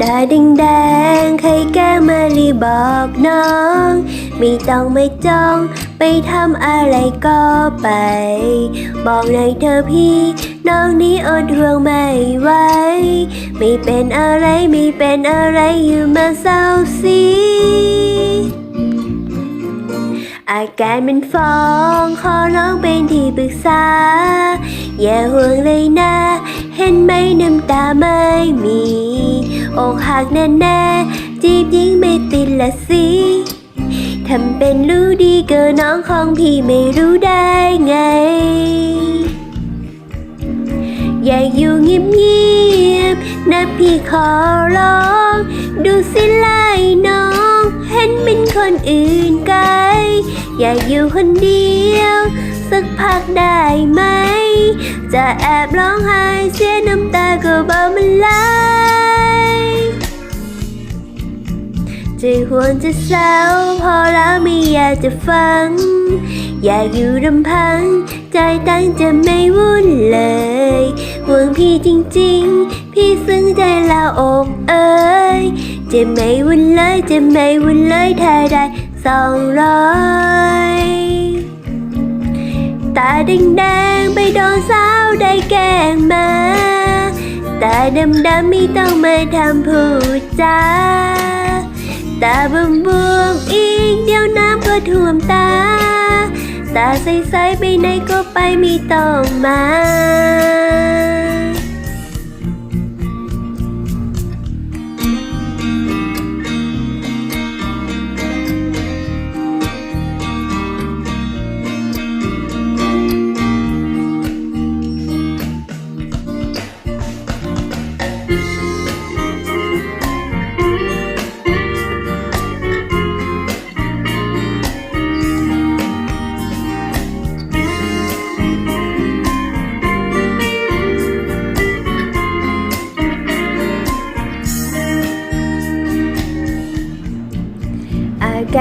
แดงแดงใครแกล้งมารีบอกน้อง ไม่ต้องไม่จ้องไปทำอะไรก็ไป บอกหน่อยเธอพี่น้องนี้อดห่วงไม่ไหวไม่เป็นอะไรไม่เป็นอะไรอยู่มาเศร้าสีอาการเป็นฟองขอร้องเป็นที่ปรึกษา อย่าห่วงเลยนะ เห็นไหมน้ำตาไม่มี อกหักแน่ๆจีบยิงไม่ติดละสิทำเป็นรู้ดีเกินน้องของพี่ไม่รู้ได้ไง อย่าอยู่เงียบๆนะพี่ขอร้อง ดูสิไล่น้อง เห็นเป็นคนอื่นไกล อย่าอยู่คนเดียว สักพักได้ไหม จะแอบร้องไห้เสียน้ำตาก็เบามันไหล จะห่วงจะเศร้าพอแล้วไม่อยากจะฟัง อยากอยู่รำพัง ใจตั้งจะไม่วุ่นเลยห่วงพี่จริงๆ พี่ซึ้งใจลาอกเอ้ยจะไม่วุ่นเลยจะไม่วุ่นเลยถ้าได้สองร้อยตาแดงๆไปโดนสาวได้แกงมาตาดำๆไม่ต้องมาทำพูดจา ตาบวมบวมอีกเดี๋ยวน้ำก็ท่วมตา ตาใสๆไปไหนก็ไปไม่ต้องมา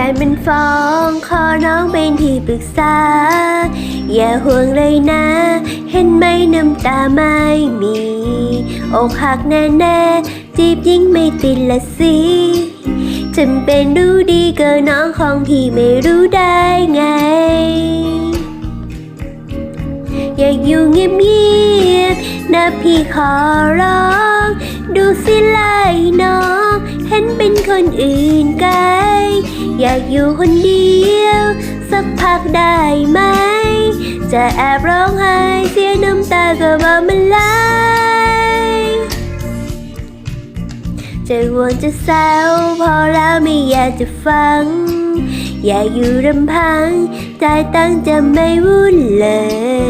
าการเป็นฟอง ขอน้องเป็นที่ปรึกษา อย่าห่วงเลยนะ เห็นไหมน้ำตาไม่มี อกหักแน่ๆจีบยิ่งไม่ติดละสิจำเป็นรู้ดีเกินน้องของพี่ไม่รู้ได้ไง อยากอยู่เงียบๆนะพี่ขอร้อง ดูสิไล่น้อง เห็นเป็นคนอื่นไกล อยากอยู่คนเดียว สักพักได้ไหม จะแอบร้องไห้เสียน้ำตาก็บามันไหลจะห่วงจะเศร้าพอแล้วไม่อยากจะฟัง อยากอยู่รำพัง ใจตั้งจะไม่วุ่นเล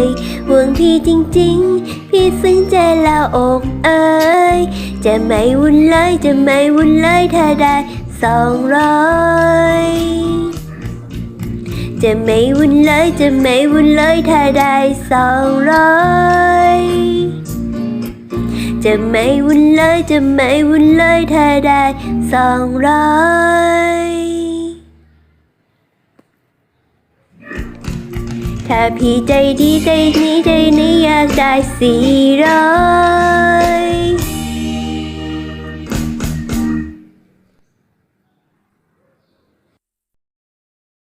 ยห่วงพี่จริงๆ พี่ซึ้งใจแล้วอกเอ้ยจะไม่วุ่นเลยจะไม่วุ่นเลยถ้าได้ สองร้อยจะไม่วุ่นเลยจะไม่วุ่นเลยถ้าได้สองร้อยจะไม่วุ่นเลยจะไม่วุ่นเลยถ้าได้สองร้อยถ้าพี่ใจดีใจนี้ใจนี้อยากได้สี่ร้อย